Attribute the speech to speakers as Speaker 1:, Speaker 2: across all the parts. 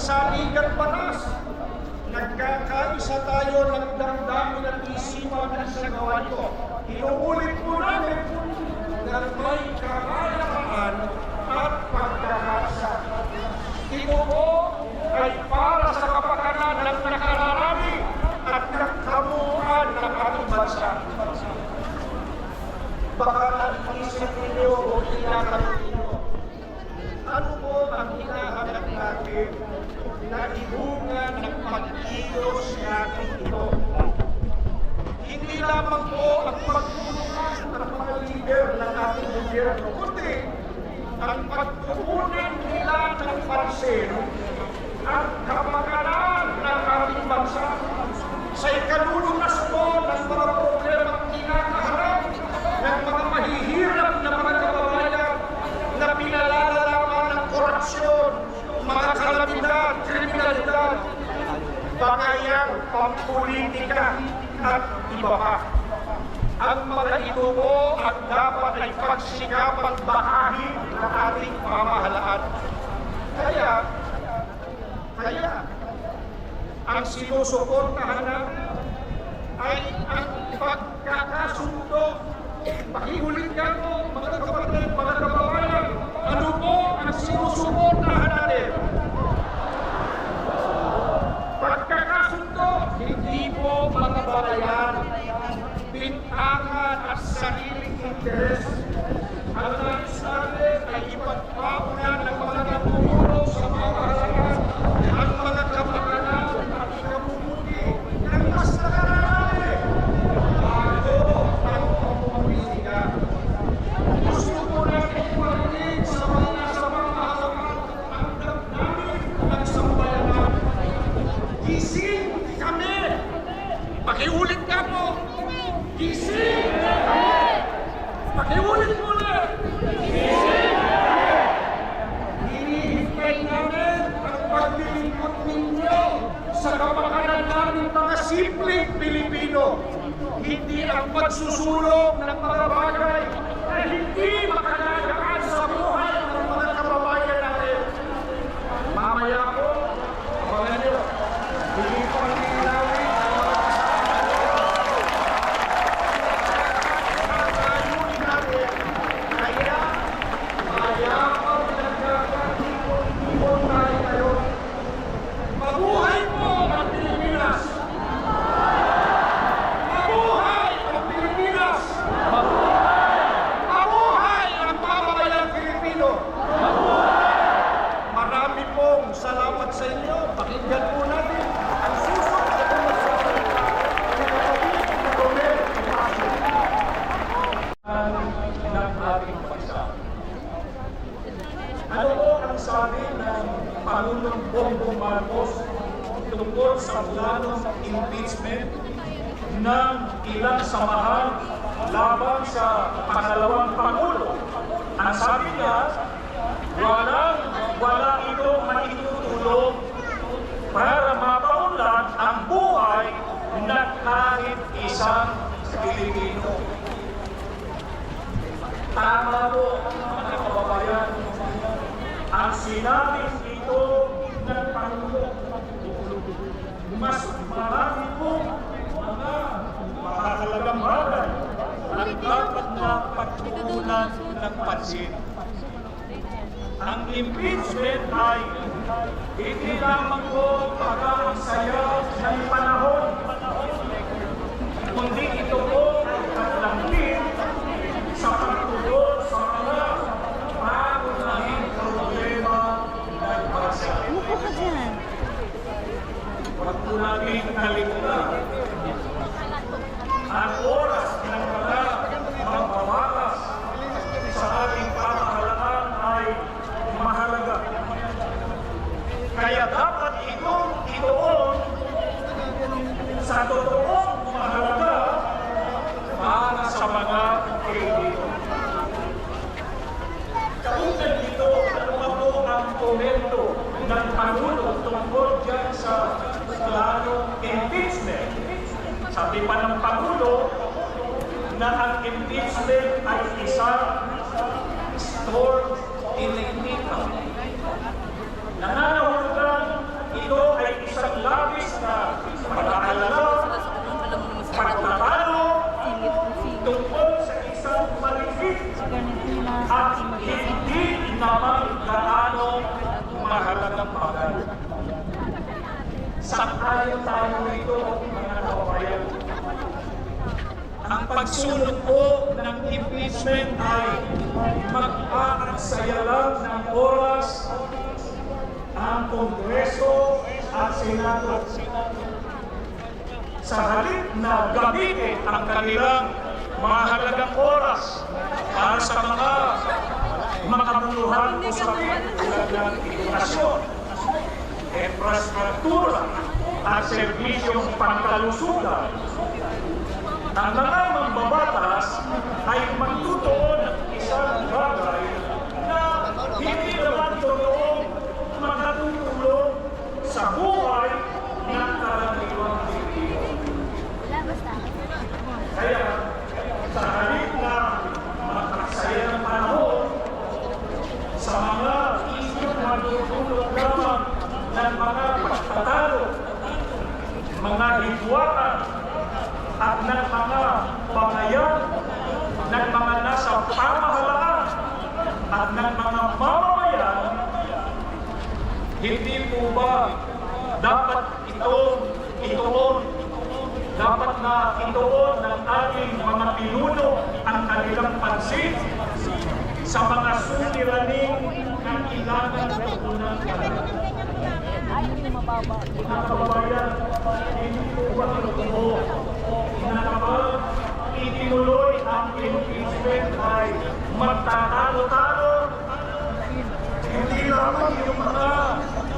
Speaker 1: saligan patas. Nagkakaisa tayo ng damdamin at isipan ng sagawa nito. Inuulit po namin na may kakayahan at pagkakasa. Ito po ay para sa kapakanan ng nakararami at nagkamuhan ng ating bansa. Baka ang isip ninyo o tinatang Una, pampolitika at iba pa. Ang mga ito po ang dapat ay pagsikapang bahahin ng ating pamahalaan. Kaya, kaya, ang sinusuportahan namin ay ang pagkakasundo. Pakiulit ka po, mga kapatid, to simpleng Pilipino, hindi ang pagsusulong ng mga bagay na hindi makalagaan sa buhay. pagdipan
Speaker 2: ng Pangulo na ang impeachment ay isang storm inignitan. Nangangahulugan, ito ay isang labis na pag-aalala, pagtatalo, tungkol sa isang malifit at hindi naman gaano mahalagang bagay. Sakayo tayo rito, mga kababayan. Ang pagsulong po ng impeachment ay mag-aaksaya lang ng oras ang Kongreso at Senado. Sa halip na gamitin ang kanilang mahalagang oras para sa mga makabuluhan usapin tulad ng edukasyon, infrastruktura at serbisyong pangkalusugan. Ang mga mambabatas ay magtutuon ng isang bagay na hindi naman totoong makatutulong sa buhay ng karaniwang Pilipino. Kaya, sa halip na makaksaya ng panahon, sa mga isyong matutulog lamang ng mga pagtatalo, mga hidwaan, at ng mga pangayan, ng mga nasa pamahalaan, at ng mga mamamayan, hindi po ba dapat itong ituon? Dapat na ituon ng ating mga pinuno ang kanilang pansin sa mga suliraning ng ilangan ng unang mga kababayan, hindi po ba kapag itinuloy ang impeachment ay magtatalo-talo hindi lamang yung mga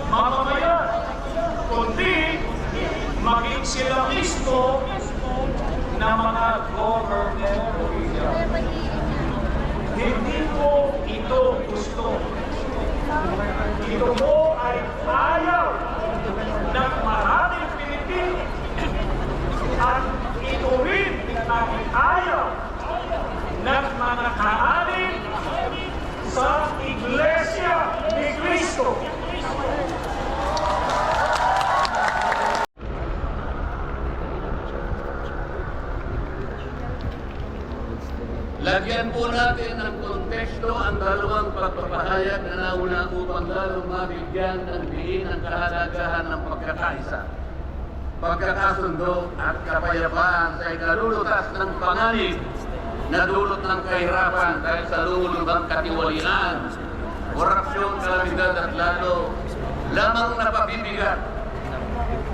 Speaker 2: mamamayan, kundi maging sila mismo na mga government official. Hindi po ito gusto. Ito po ay ayaw ng maraming Pilipino. At ito rin ang ayaw ng mga kaanin sa Iglesia ni Cristo.
Speaker 3: Lagyan po natin ng konteksto ang dalawang pagpapahayag na nauna upang lalong mabigyan ng diin ang kahalagahan ng pagkakaisa, pagkakasundo at kapayapaan sa ikalulutas ng panganib na dulot ng kahirapan dahil sa lumulubang katiwalian, korupsyon, kalamidad at lalo lamang napabibigat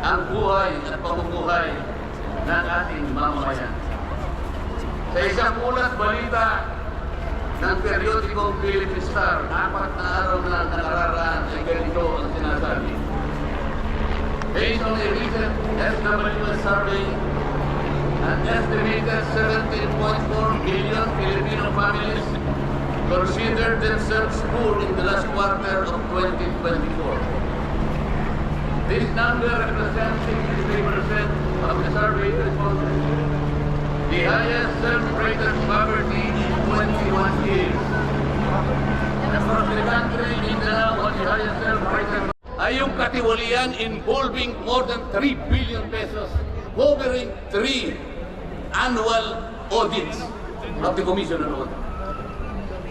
Speaker 3: ang buhay at pamumuhay ng ating mamamayan. Sa isang ulat balita ng periodikong Philippine Star, apat na araw na nakararaan ay ganito ang sinasabi. Based on a recent SWS survey, an estimated 17.4 million Filipino families considered themselves poor in the last quarter of 2024. This number represents 63% of the survey respondents the highest self-rate of poverty in 21 years. Across the country, Mindanao has the highest self-rate of ay yung katiwalian involving more than 3 billion pesos covering 3 annual audits of the Commission on Audit.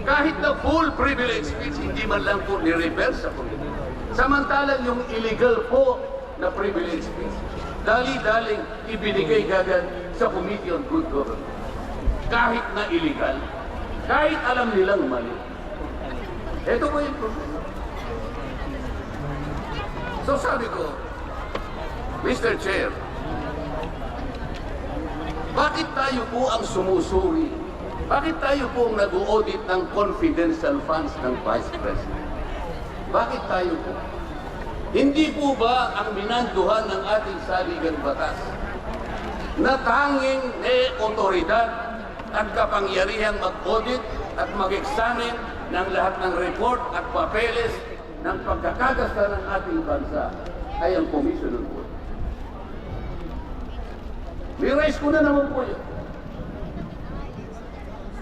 Speaker 3: Kahit na full privilege speech, hindi man lang po ni-reverse sa. Samantalang yung illegal po na privilege speech, dali-daling ibinigay kagad sa Committee on Good Government. Kahit na illegal, kahit alam nilang mali. Ito po yung problema. So sabi ko, Mr. Chair, bakit tayo po ang sumusuri? Bakit tayo po ang nag-audit ng confidential funds ng Vice President? Bakit tayo po? Hindi po ba ang minanduhan ng ating saligang batas na tanging may otoridad at kapangyarihang mag-audit at mag-examine ng lahat ng report at papeles ng pagkakagasta ng ating bansa ay ang Commission on Audit. Niraise ko na naman po yun.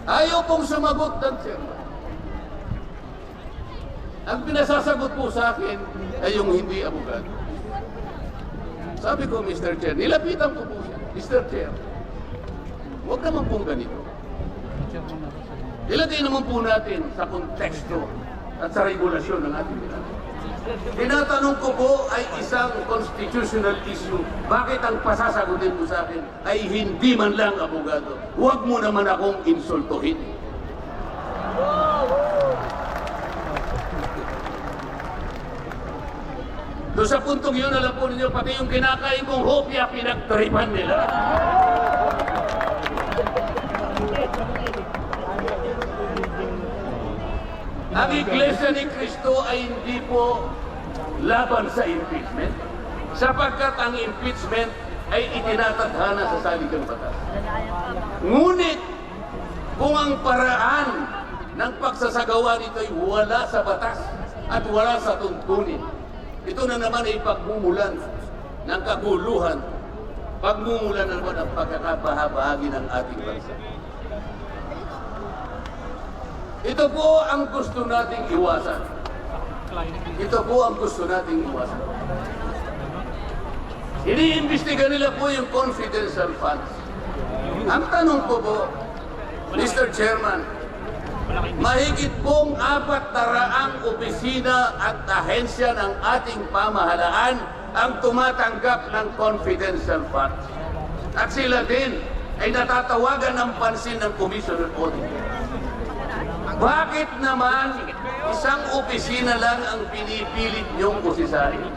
Speaker 3: Ayaw pong sumagot ng chairman. Ang pinasasagot po sa akin ay yung hindi abogado. Sabi ko, Mr. Chair, nilapitan ko po siya. Mr. Chair, huwag naman pong ganito. Ilagay naman po natin sa konteksto at sa regulasyon ng ating ginagawa. Tinatanong ko po ay isang constitutional issue. Bakit ang pasasagutin mo sa akin ay hindi man lang abogado? Huwag mo naman akong insultuhin. Puntong yun, alam po ninyo, pati yung kinakain kong hopya, pinagtripan nila. Ang Iglesia ni Cristo ay hindi po laban sa impeachment sapagkat ang impeachment ay itinatadhana sa saligang batas. Ngunit kung ang paraan ng pagsasagawa nito ay wala sa batas at wala sa tuntunin, ito na naman ay pagmumulan ng kaguluhan, pagmumulan na naman ng pagkakabahabahagi ng ating bansa. Ito po ang gusto nating iwasan. Ito po ang gusto nating iwasan. Iniimbestiga nila po yung confidential funds. Ang tanong ko po, Mr. Chairman, mahigit pong apat na raang opisina at ahensya ng ating pamahalaan ang tumatanggap ng confidential funds. At sila din ay natatawagan ng pansin ng Commission on Audit. Bakit naman isang opisina lang ang pinipilit niyong kusisahin?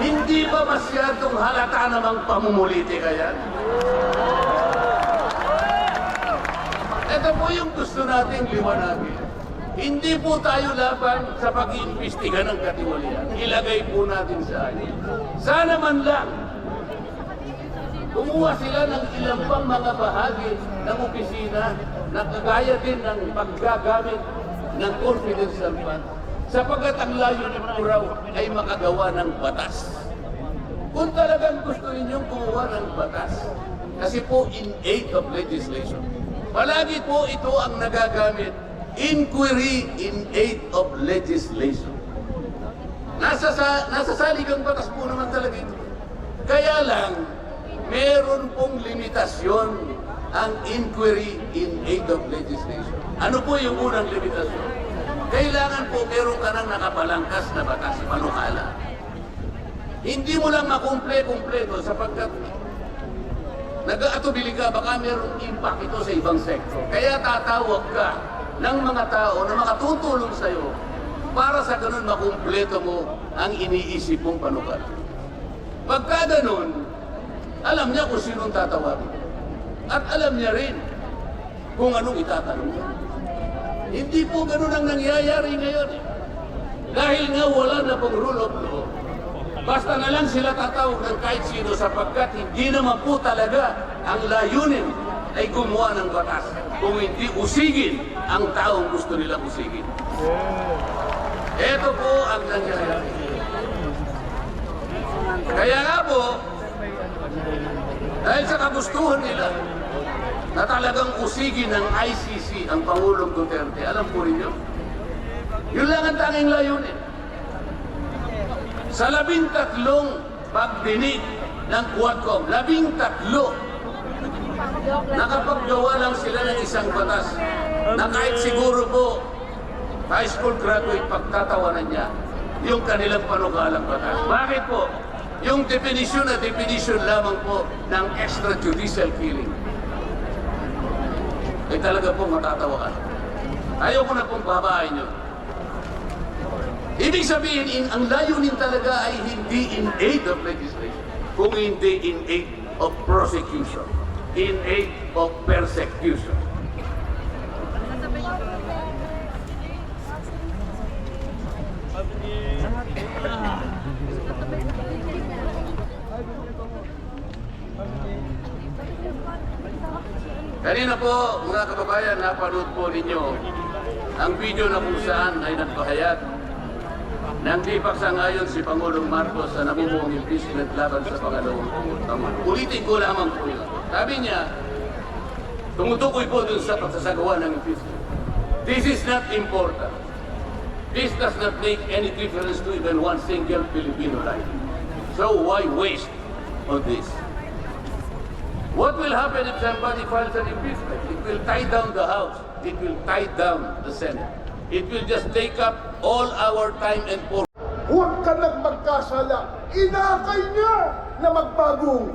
Speaker 3: Hindi ba masyadong halata namang pamumuliti kaya? Ito po yung gusto nating liwanagin. Hindi po tayo laban sa pag-iimbestiga ng katiwalian. Ilagay po natin sa akin. Sana man lang Kumuha sila ng ilang pang mga bahagi ng opisina na kagaya din ng paggagamit ng confidential fund sapagkat ang layunin po raw ay makagawa ng batas. Kung talagang gusto ninyong kumuha ng batas, kasi po in aid of legislation, palagi po ito ang nagagamit, inquiry in aid of legislation. Nasa, sa, nasa saligang batas po naman talaga ito. Kaya lang, meron pong limitasyon ang inquiry in aid of legislation. Ano po yung unang limitasyon? Kailangan po meron ka ng nakapalangkas na batas, panukala. Hindi mo lang makumple-kumpleto sapagkat nag-aatubili ka, baka merong impact ito sa ibang sektor. Kaya tatawag ka ng mga tao na makatutulong sa'yo para sa ganun makumpleto mo ang iniisip mong panukala. Pagka ganun, alam niya kung sinong tatawagin. At alam niya rin kung anong itatanong niya. Hindi po ganun ang nangyayari ngayon. Dahil nga wala na pong rule of law, basta na lang sila tatawag ng kahit sino sapagkat hindi naman po talaga ang layunin ay gumawa ng batas kung hindi usigin ang taong gusto nilang usigin. Ito po ang nangyayari. Kaya nga po, dahil sa kagustuhan nila na talagang usigin ng ICC ang Pangulong Duterte, alam po ninyo, yun lang ang tanging layunin. Sa labing tatlong pagdinig ng Quadcom, labing tatlo, nakapaggawa lang sila ng isang batas na kahit siguro po high school graduate pagtatawanan niya yung kanilang panukalang batas. Bakit po? Yung definition na definition lamang po ng extrajudicial killing. Ay talaga po matatawa ka. Ayaw ko na pong babae nyo. Ibig sabihin, in, ang layunin talaga ay hindi in aid of legislation, kung hindi in aid of prosecution, in aid of persecution. Kanina po, mga kababayan, napanood po ninyo ang video na kung saan ay nagpahayag ng di paksangayon si Pangulong Marcos sa namumuong impeachment laban sa pangalawang Pangulo. Ulitin ko lamang po yun. Sabi niya, tumutukoy po dun sa pagsasagawa ng impeachment. This is not important. This does not make any difference to even one single Filipino life. So why waste on this? What will happen if somebody files an impeachment? It will tie down the House. It will tie down the Senate. It will just take up all our time and focus.
Speaker 4: Huwag ka nang magkasala. Inakay niya na magbago.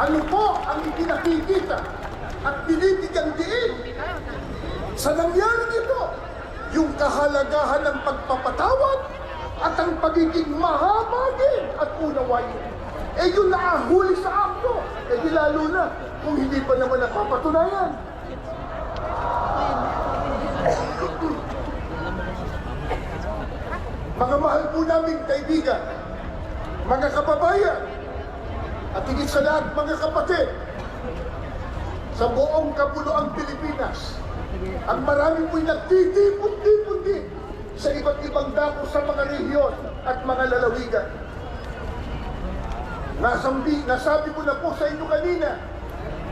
Speaker 4: Ano po ang ipinakikita at binibigyan diin sa nangyaring ito? Yung kahalagahan ng pagpapatawad at ang pagiging mahabagin at unawain. Eh yun nakahuli sa akto. Eh di lalo na kung hindi pa naman napapatunayan. Mga mahal po namin kaibigan, mga kababayan, at higit sa lahat mga kapatid, sa buong kapuluang Pilipinas, ang marami po'y nagtitipon-tipon sa iba't ibang dako sa mga rehiyon at mga lalawigan. Nasambi, nasabi ko na po sa inyo kanina,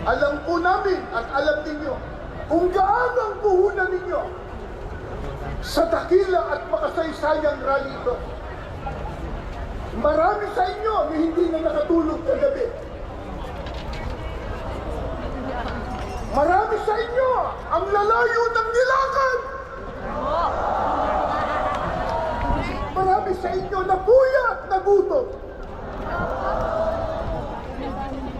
Speaker 4: alam po namin at alam ninyo kung gaano ang puhunan ninyo sa dakila at makasaysayang rally ito. Marami sa inyo na hindi na nakatulog kagabi. Marami sa inyo ang lalayo ng nilakad. Sa inyo na puyat, na gutom.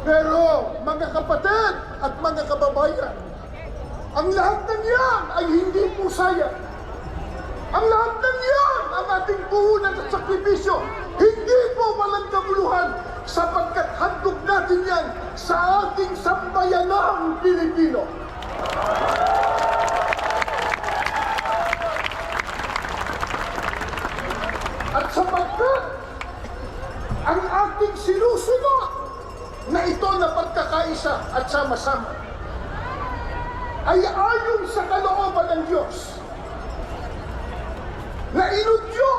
Speaker 4: Pero mga kapatid at mga kababayan, ang lahat ng yan ay hindi po sayang. Ang lahat ng yan, ang ating puhunan at sakripisyo, hindi po walang kabuluhan sapagkat handog natin yan sa ating sambayanang Pilipino. At sapagkat ang ating sinusunod na ito na pagkakaisa at sama-sama ay ayon sa kalooban ng Diyos na inudyo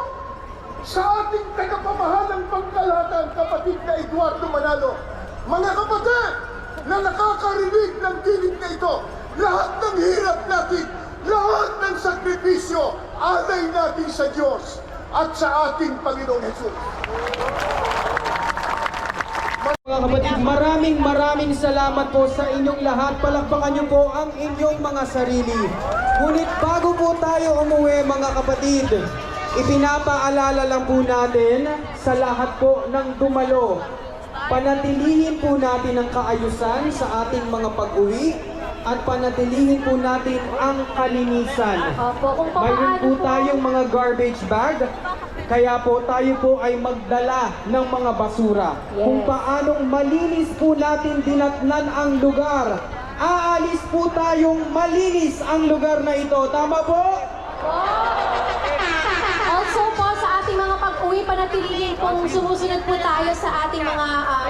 Speaker 4: sa ating tagapamahalang pangkalahatan, kapatid na Eduardo Manalo. Mga kapatid na nakakarinig ng tinig na ito, lahat ng hirap natin, lahat ng sakripisyo, alay natin sa Diyos at sa ating Panginoong Jesus.
Speaker 5: Mga kapatid, maraming maraming salamat po sa inyong lahat. Palakpakan niyo po ang inyong mga sarili. Ngunit bago po tayo umuwi mga kapatid, ipinapaalala lang po natin sa lahat po ng dumalo. Panatilihin po natin ang kaayusan sa ating mga pag-uwi at panatilihin po natin ang kalinisan.
Speaker 6: Opo, kung
Speaker 5: Mayroon
Speaker 6: po,
Speaker 5: tayong mga garbage bag, kaya po tayo po ay magdala ng mga basura.
Speaker 6: Yes.
Speaker 5: Kung paanong malinis po natin dinatnan ang lugar. Aalis po tayong malinis ang lugar na ito. Tama po?
Speaker 6: also po sa ating mga pag-uwi, panatilihin kung sumusunod po tayo sa ating mga ah,